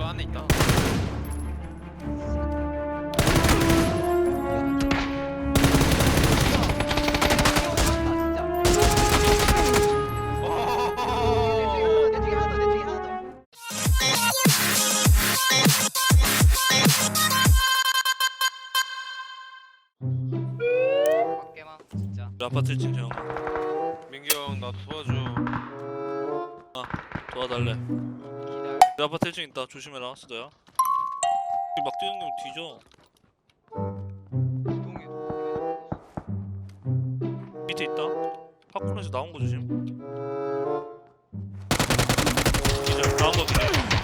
그 안에 있다. 아파트 1층 형 민규 형 나 도와줘. 도와달래 기다려 내 아파트 1층 있다. 조심해라 수도야 막 뛰는 거 뒤져. 밑에 있다. 팝콘에서 나온 거 조심. 기절 나온 거 기절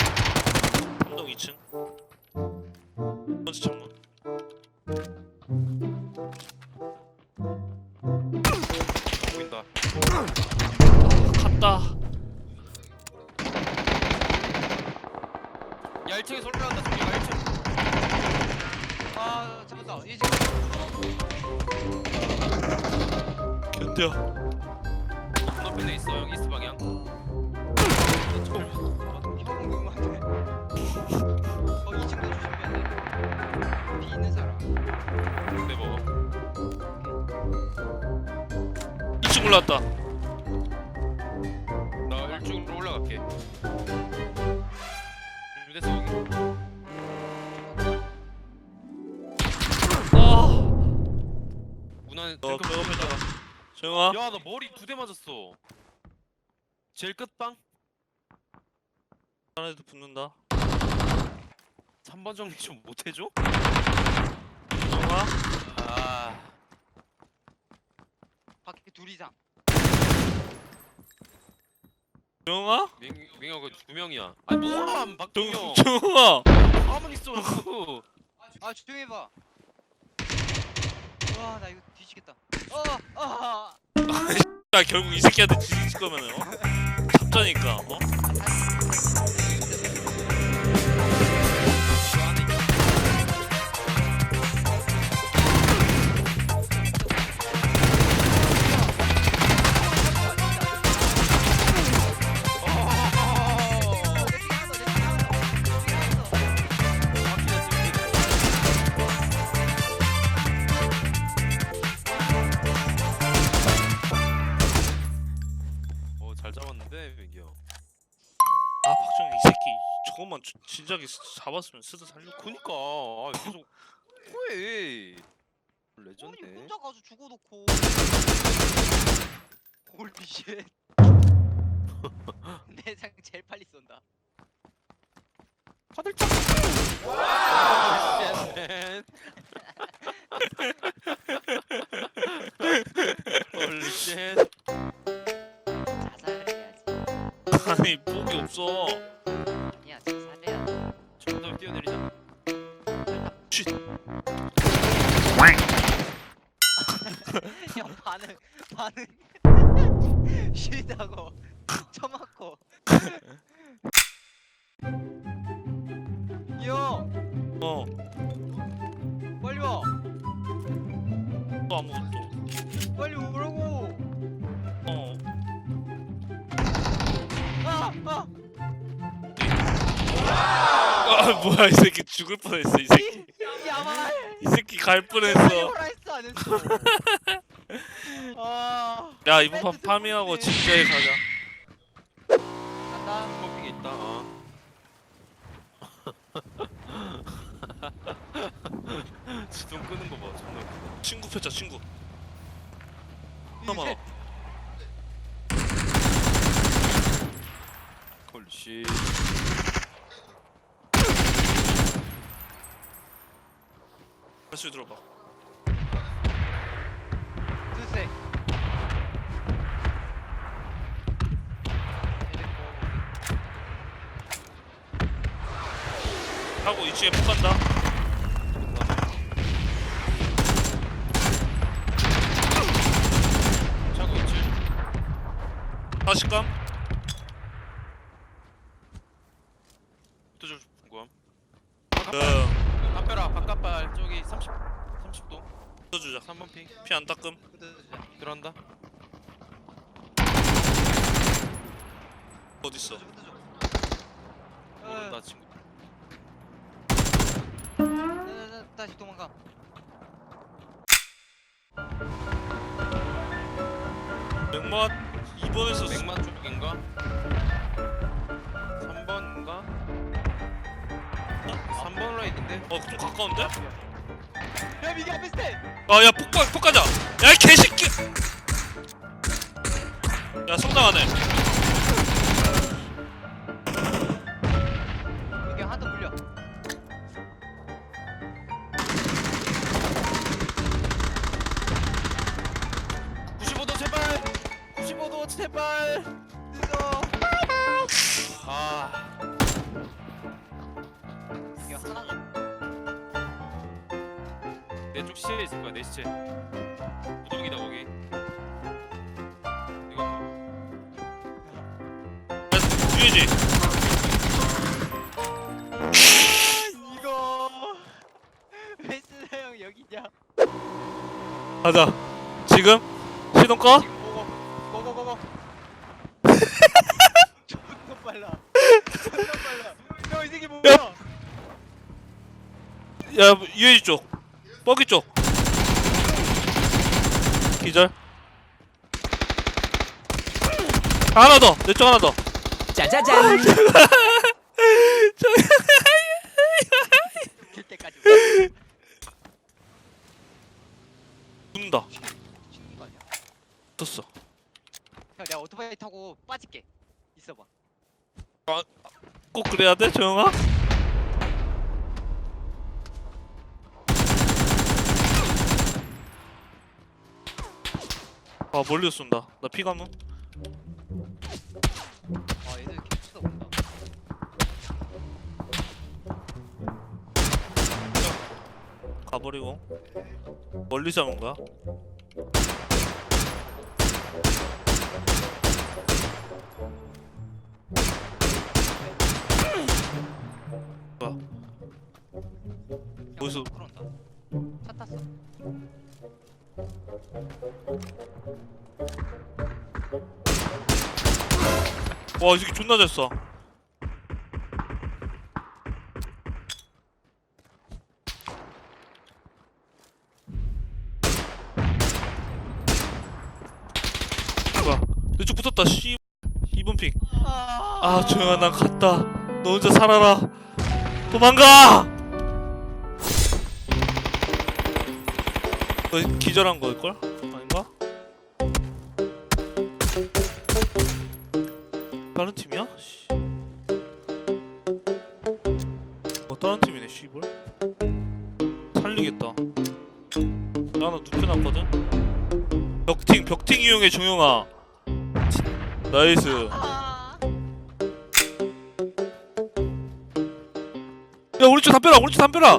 견뎌 건너편에 있어 형 이스트 방향. 형 응원해 어 2층도 조심해야 돼비 있는 사람 내 먹어. 2층 올라왔다 나 1층으로 올라갈게. 준비됐어 거기. 아 문 안에 너 들금 백업해줘라 정영아 야 나 머리 두 대 맞았어. 제일 끝방? 하나도 붙는다 3번 정리 좀 못해줘? 정영아 아 밖에 둘 이상 정영아 민, 민규 그두 명이야. 아니 뭐야 정, 박동영. 정영아 가만히 있어. 그. 아 조용히 해봐 와 나 이거 뒤지겠다 어 아나 결국 이 새끼한테 뒤질 거면은 어? 잡자니까 어? 진작에 스- 잡았으면 스드 살렸고 그니까 아 계속. 아니 레전드. 혼자 가서 죽어놓고 홀리쉣 내상 제일 빨리 쏜다 화들짝. 홀리쉣. 자살해야지 아니 폭이 없어 형 반응 반응. 쉬다고. 처맞고. 형 어. 빨리 와. 또 아무것도. 빨리 오라고. 어. 아! 아! 아 뭐야 이 새끼 죽을 뻔했어 이 새끼. 야말 이 새끼 갈 뻔했어 했어 아 야 이번 판 파밍하고 진짜에 가자 간다 커핑에 있다. 어. 지금 끄는 거 봐. 웃기다. 친구 폈자 친구 하나만 홀리쉣. 다시 들어봐 하고 2층에 폭 간다 차고 있지? 다시 감 또좀 궁금. 그 담벼라 바깥발 저기 30 30도 써주자 3번 핑 피 안 닦음 들어간다. 어딨어 모른다 친구. 다시 도망가. 맥맛 2번에서 맥만 쪽인가? 3번인가? 3번 라인인데? 어좀 가까운데? 야 미기 앞에 스테. 아야 폭가 폭가자 야이 개새끼 야 성장하네 제발! 늦어. 아 미기 하나. 내쪽 시체에 있을 거야 내 시체 무적이다 거기 이거 야 뒤에지 이거 왜 쓰나 형 여기냐? 가자 지금 시동 꺼? 지금 보고 고고고고. 존나 빨라. 존나 빨라. 형이 새끼 뭐야? 야 유해지 쪽 뻐기 쪽 기절 하나 더 내 쪽 하나 더 짜자잔. 길 때까지. 죽는다 죽는 거 아니야? 떴어 형 내가 오토바이 타고 빠질게. 있어봐. 꼭 그래야 돼 조영아? 아 멀리서 쏜다 나 피가노? 아 얘들 이렇게 쳐다본다. 가버리고 멀리 잡은 거야? 뭐야? 어디서- 그런다. 차 탔어. 와, 이 새끼 존나 잘 쏴. 뭐야? 내쪽 붙었다. 씨. 2번 핑. 아, 조용아, 난 갔다. 너 혼자 살아라. 도망가! 너 기절한 걸걸? 아닌가? 다른 팀이야? 씨. 어 다른 팀이네 씨발 살리겠다 나 하나 눕혀놨거든 벽팅 벽팅 이용해 종영아 나이스 아. 야 우리 쪽 담벼라 우리 쪽 담벼라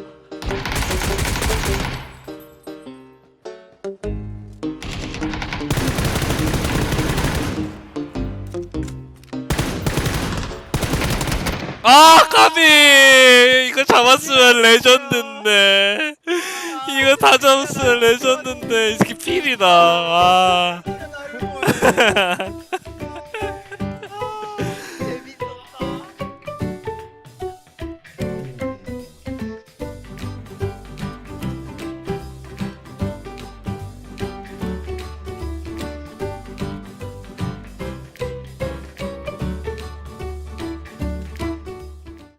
아 까비! 이거 잡았으면 레전드인데. 이거 다 잡았으면 레전드인데. 이 새끼 필이다. 아